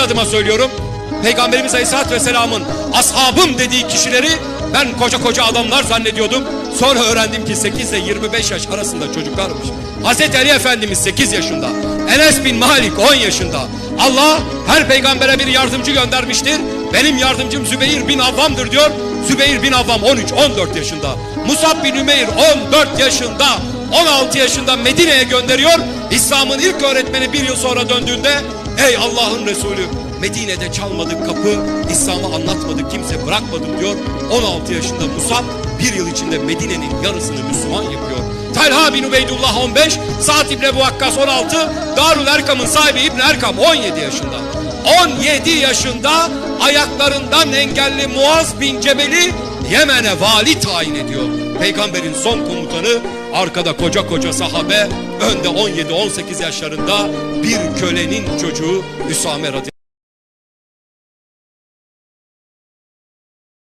kendi adıma söylüyorum. Peygamberimiz Aleyhisselatü Vesselam'ın ashabım dediği kişileri ben koca koca adamlar zannediyordum. Sonra öğrendim ki 8 ile 25 yaş arasında çocuklarmış. Hazreti Ali Efendimiz 8 yaşında. Enes bin Malik 10 yaşında. Allah her peygambere bir yardımcı göndermiştir. Benim yardımcım Zübeyir bin Avvam'dır diyor. Zübeyir bin Avvam 13-14 yaşında. Musab bin Ümeyr 14 yaşında. 16 yaşında Medine'ye gönderiyor. İslam'ın ilk öğretmeni bir yıl sonra döndüğünde ey Allah'ın Resulü Medine'de çalmadık kapı, İslam'ı anlatmadık kimse bırakmadım diyor. 16 yaşında Musab bir yıl içinde Medine'nin yarısını Müslüman yapıyor. Talha bin Ubeydullah 15, Sa'd İbni Ebu Vakkas 16, Darül Erkam'ın sahibi İbni Erkam 17 yaşında. 17 yaşında ayaklarından engelli Muaz bin Cebel'i Yemen'e vali tayin ediyor. Peygamberin son komutanı arkada koca koca sahabe önde 17-18 yaşlarında bir kölenin çocuğu Üsame radıyallahu